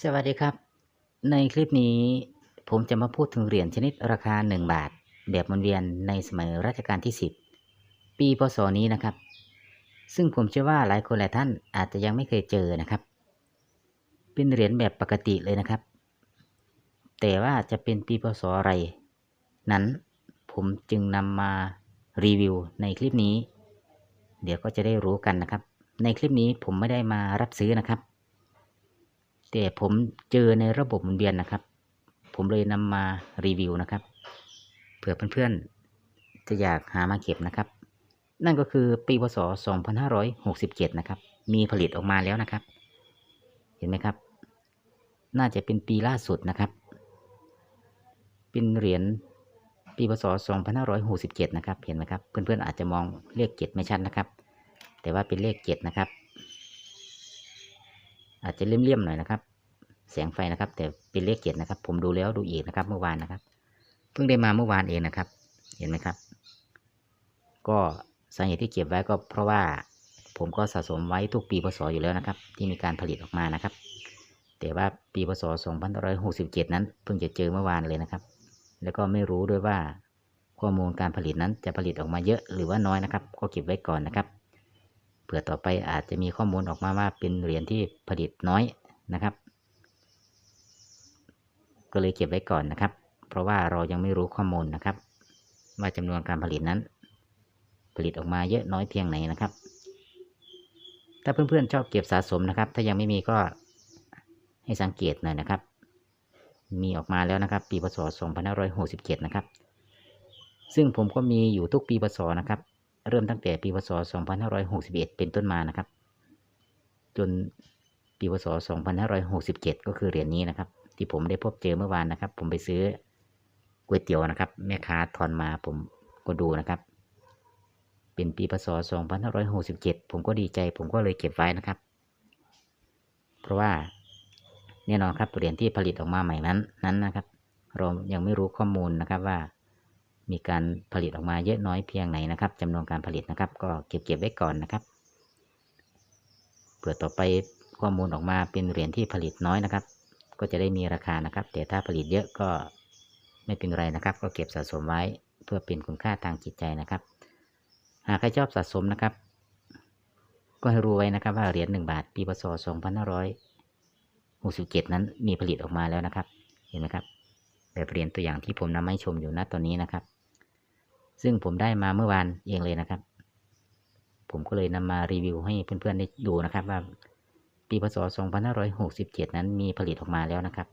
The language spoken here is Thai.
สวัสดีครับ ในคลิปนี้ผมจะมาพูดถึงเหรียญชนิดราคา 1 บาท แบบหมุนเวียนในสมัยรัชกาลที่ 10 ปีพศนี้นะครับ ซึ่งผมเชื่อว่าหลายคนหลายท่านอาจจะยังไม่เคยเจอนะครับ เป็นเหรียญแบบปกติเลยนะครับ แต่ว่าจะเป็นปีพศอะไร นั้นผมจึงนำมารีวิวในคลิปนี้ เดี๋ยวก็จะได้รู้กันนะครับ ในคลิปนี้ผมไม่ได้มารับซื้อนะครับ แต่ผมเจอในระบบหมุนเวียนนะครับ ผมเลยนำมารีวิวนะครับ เผื่อเพื่อนๆ จะอยากหามาเก็บนะครับ นั่นก็คือปีพศ 2567 นะครับ มีผลิตออกมาแล้วนะครับ เห็นไหมครับ น่าจะเป็นปีล่าสุดนะครับ เป็นเหรียญปีพศ 2567 นะครับ เห็นไหมครับ เพื่อนๆ อาจจะมองเลข 7 ไม่ชัดนะครับ แต่ว่าเป็นเลข 7 นะครับ อาจจะเลี่ยมๆหน่อยนะครับ แสงไฟนะครับ แต่เป็นเลขเจ็ดนะครับ ผมดูแล้วดูอีกนะครับ เมื่อวานนะครับ เพิ่งได้มาเมื่อวานเองนะครับ เห็นไหมครับ ก็สาเหตุที่เก็บไว้ก็เพราะว่าผมก็สะสมไว้ทุกปีพศอยู่แล้วนะครับ ที่มีการผลิตออกมานะครับ แต่ว่าปีพศ 2567 นั้น เพิ่งจะเจอเมื่อวานเลยนะครับ แล้วก็ไม่รู้ด้วยว่าข้อมูลการผลิตนั้นจะผลิตออกมาเยอะหรือว่าน้อยนะครับ ก็เก็บไว้ก่อนนะครับ ผื่อต่อไปอาจจะมีข้อมูลออกมาว่าเป็นเหรียญที่ผลิตน้อยนะครับ ก็เลยเก็บไว้ก่อนนะครับ เพราะว่าเรายังไม่รู้ข้อมูลนะครับ ว่าจำนวนการผลิตนั้น ผลิตออกมาเยอะน้อยเพียงไหนนะครับ ถ้าเพื่อนๆชอบเก็บสะสมนะครับ ถ้ายังไม่มีก็ให้สังเกตหน่อยนะครับ มีออกมาแล้วนะครับ ปีพศ2567 นะครับ ซึ่งผมก็มีอยู่ทุกปีพศนะครับ เริ่มตั้งแต่ปีพศ 2561 เป็นต้นมานะครับ จนปีพศ 2567 ก็คือเหรียญนี้นะครับ ที่ผมได้พบเจอเมื่อวานนะครับ ผมไปซื้อก๋วยเตี๋ยวนะครับ แม่ค้าทอนมาผมก็ดูนะครับ เป็นปีพศ 2567 ผมก็ดีใจ ผมก็เลยเก็บไว้นะครับ เพราะว่าแน่นอนครับเหรียญที่ผลิตออกมาใหม่นั้นนั้นนะครับ เรายังไม่รู้ข้อมูลนะครับว่า มีการผลิตออกมาเยอะน้อยเพียงไหนนะครับจำนวนการผลิตนะครับ ก็เก็บเก็บไว้ก่อนนะครับเผื่อต่อไปข้อมูลออกมาเป็นเหรียญที่ผลิตน้อยนะครับ ก็จะได้มีราคานะครับ แต่ถ้าผลิตเยอะก็ไม่เป็นไรนะครับ ก็เก็บสะสมไว้เพื่อเป็นคุณค่าทางจิตใจนะครับ หากใครชอบสะสมนะครับ ก็ให้รู้ไว้นะครับว่าเหรียญหนึ่งบาทปีพศ2567นั้นมีผลิตออกมาแล้วนะครับ เห็นไหมครับแบบเหรียญตัวอย่างที่ผมนำมาให้ชมอยู่ณตอนนี้นะครับ ซึ่งผมได้มาเมื่อวานเองเลยนะครับ ผมก็เลยนำมารีวิวให้เพื่อนๆได้ดูนะครับว่าปีพศ 2567 นั้นมีผลิตออกมาแล้วนะครับ